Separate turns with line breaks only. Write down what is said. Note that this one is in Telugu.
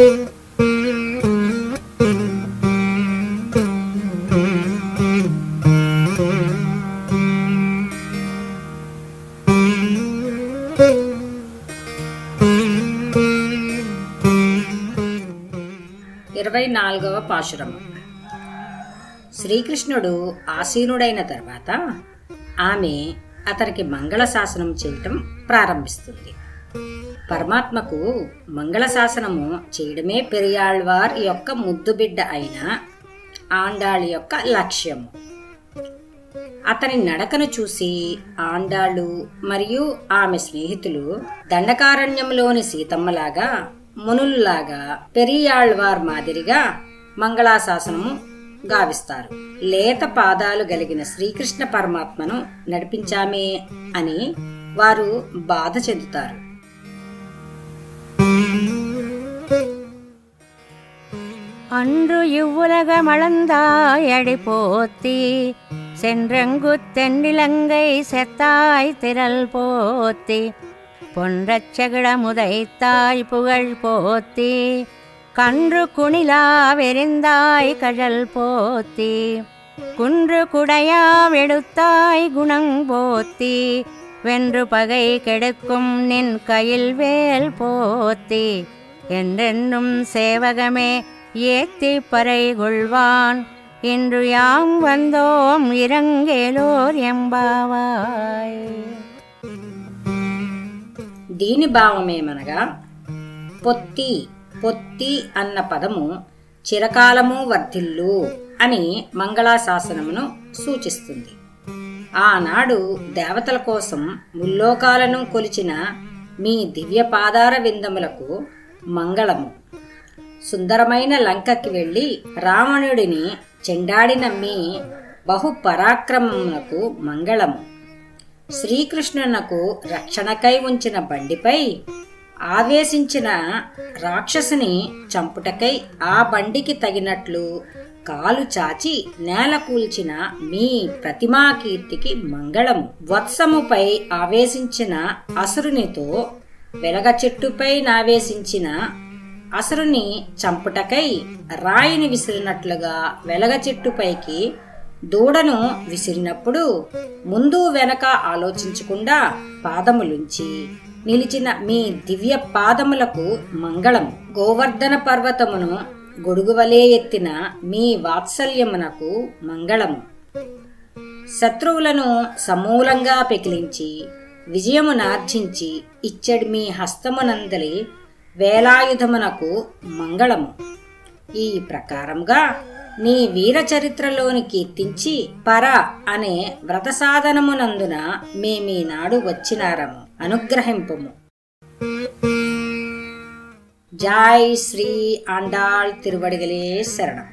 ఇరవై నాలుగవ పాశురం శ్రీకృష్ణుడు ఆసీనుడైన తర్వాత ఆమె అతనికి మంగళ శాసనం చేయటం ప్రారంభిస్తుంది. పరమాత్మకు మంగళ శాసనము చేయడమే పెరియాళ్వార్ యొక్క ముద్దుబిడ్డ అయిన ఆండాళ్ యొక్క లక్ష్యము. అతని నడకను చూసి ఆండాళ్ళు మరియు ఆమె స్నేహితులు దండకారణ్యంలోని సీతమ్మలాగా మునుల్లాగా పెరియాళ్వార్ మాదిరిగా మంగళాశాసనము గావిస్తారు. లేత పాదాలు కలిగిన శ్రీకృష్ణ పరమాత్మను నడిపించామే అని వారు బాధ చెందుతారు.
அன்று இவ்வுலகமளந்தாயடி போத்தி சென்றங்கு தென்னிலங்கை செத்தாய் திரள் போத்தி பொன்றச்சகிடமுதைத்தாய் புகழ் போத்தி கன்று குணிலா வெறிந்தாய் கழல் போத்தி குன்று குடையா வெடுத்தாய் குணங் போத்தி வென்று பகை கெடுக்கும் நின் கையில் வேல் போத்தி என்றென்றும் சேவகமே ஏத்தி பறை கொள்வான் இன்று யாம் வந்தோம் இறங்கேலோர் எம்பாவாய்
దీని భావమేమనగా పొత్తి పొత్తి అన్న పదము చిరకాలము వర్ధిల్లు అని మంగళాశాసనమును సూచిస్తుంది ఆనాడు దేవతల కోసం ముల్లోకాలను కొలిచిన మీ దివ్య పాదార విందములకు మంగళము. సుందరమైన లంకకి వెళ్ళి రావణుడిని చెండాడిన మీ బహుపరాక్రమమునకు మంగళము. శ్రీకృష్ణునకు రక్షణకై ఉంచిన బండిపై ఆవేశించిన రాక్షసుని చంపుటకై ఆ బండికి తగినట్లు కాలు చాచి నేల కూల్చిన మీ ప్రతిమా కీర్తికి మంగళము. వత్సముపై ఆవేశించిన అసురునితో వెలగ చెట్టుపై నావేశించిన అసురుని చంపుటకై రాయిని విసిరినట్లుగా వెలగ చెట్టుపైకి దూడను విసిరినప్పుడు ముందు వెనక ఆలోచించకుండా పాదములుంచి నిలిచిన మీ దివ్య పాదములకు మంగళం. గోవర్ధన పర్వతమును గొడుగువలే ఎత్తిన మీ వాత్సల్యమునకు మంగళము. శత్రువులను సమూలంగా పెకిలించి విజయమునార్జించి ఇచ్చడి మీ హస్తమునందలి వేలాయుధమునకు మంగళము. ఈ ప్రకారంగా నీ వీర చరిత్రలోని కీర్తించి పర అనే వ్రత సాధనమునందున మేమీనాడు వచ్చినారము. అనుగ్రహింపుము. జాయ్ శ్రీ ఆండాళ్ తిరువడిగలే శరణం.